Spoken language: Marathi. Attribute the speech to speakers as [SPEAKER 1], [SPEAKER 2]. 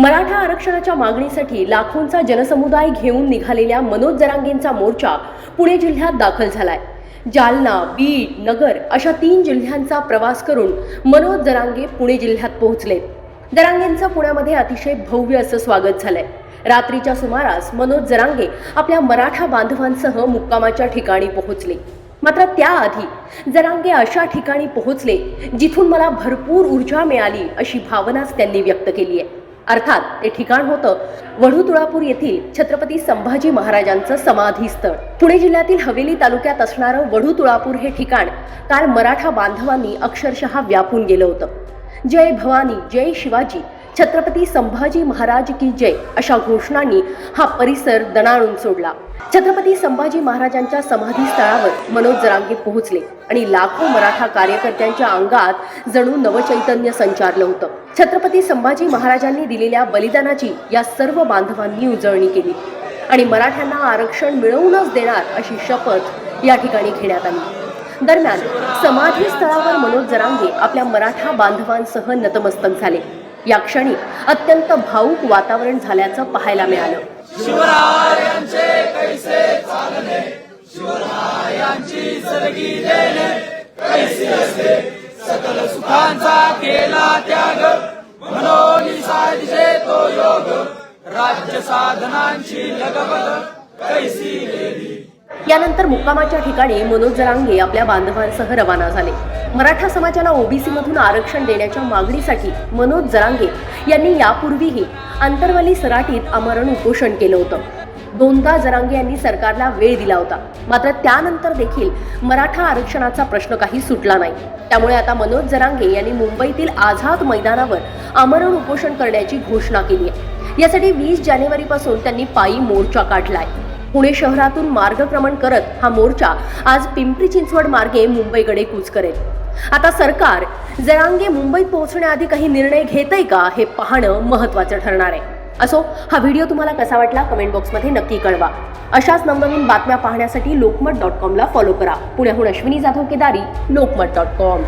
[SPEAKER 1] मराठा आरक्षणाच्या मागणीसाठी लाखोंचा जनसमुदाय घेऊन निघालेल्या मनोज जरांगेंचा मोर्चा पुणे जिल्ह्यात दाखल झालाय. जालना बीड नगर अशा तीन जिल्ह्यांचा प्रवास करून मनोज जरांगे पुणे जिल्ह्यात पोहोचले. जरांगेंचं पुण्यामध्ये अतिशय भव्य असं स्वागत झालंय. रात्रीच्या सुमारास मनोज जरांगे आपल्या मराठा बांधवांसह मुक्कामाच्या ठिकाणी पोहोचले. मात्र त्याआधी जरांगे अशा ठिकाणी पोहोचले जिथून मला भरपूर ऊर्जा मिळाली अशी भावनाच त्यांनी व्यक्त केली आहे. अर्थात ते ठिकाण होतं वढू तुळापूर येथील छत्रपती संभाजी महाराजांचं समाधी स्थळ. पुणे जिल्ह्यातील हवेली तालुक्यात असणारं वढू तुळापूर हे ठिकाण काल मराठा बांधवांनी अक्षरशः व्यापून गेलं होतं. जय भवानी जय शिवाजी छत्रपती संभाजी महाराज की जय अशा घोषणांनी हा परिसर दणाणून सोडला. छत्रपती संभाजी महाराजांच्या समाधी स्थळावर मनोज जरांगे पोहोचले आणि लाखो मराठा कार्यकर्त्यांच्या अंगात जणू नवचैतन्य संचारलं होतं. छत्रपती संभाजी महाराजांनी दिलेल्या बलिदानाची या सर्व बांधवांनी उजळणी केली आणि मराठ्यांना आरक्षण मिळवूनच देणार अशी शपथ या ठिकाणी घेण्यात आली. दरम्यान समाधी स्थळावर मनोज जरांगे आपल्या मराठा बांधवांसह नतमस्तक झाले. या क्षणी अत्यंत भाऊक वातावरण झाल्याचं पाहायला मिळालं.
[SPEAKER 2] राज्य साधनांची लगबग कैसी गेली
[SPEAKER 1] यानंतर मुक्कामाच्या ठिकाणी मनोज जरांगे आपल्या बांधवांसह रवाना झाले. मराठा समाजाला ओबीसी मधून आरक्षण देण्याच्या मागणीसाठी मनोज जरांगे यांनी यापूर्वीही आंतरवाली सराटीत आमरण उपोषण केलं होतं. दोनदा जरांगे यांनी सरकारला वेळ दिला होता. मात्र त्यानंतर देखील मराठा आरक्षणाचा प्रश्न काही सुटला नाही. त्यामुळे आता मनोज जरांगे यांनी मुंबईतील आझाद मैदानावर आमरण उपोषण करण्याची घोषणा केली आहे. यासाठी वीस जानेवारीपासून त्यांनी पायी मोर्चा काढलाय. पुणे शहरातून मार्गक्रमण करत हा मोर्चा आज पिंपरी चिंचवड मार्गे मुंबईकडे कूच करेल. आता सरकार जरांगे मुंबईत पोहोचण्याआधी काही निर्णय घेतय का हे पाहणं महत्त्वाचं ठरणार आहे. असो हा व्हिडिओ तुम्हाला कसा वाटला कमेंट बॉक्समध्ये नक्की कळवा. अशाच नवनवीन बातम्या पाहण्यासाठी लोकमत डॉट कॉमला फॉलो करा. पुण्याहून अश्विनी जाधव केदारी लोकमत डॉट कॉम.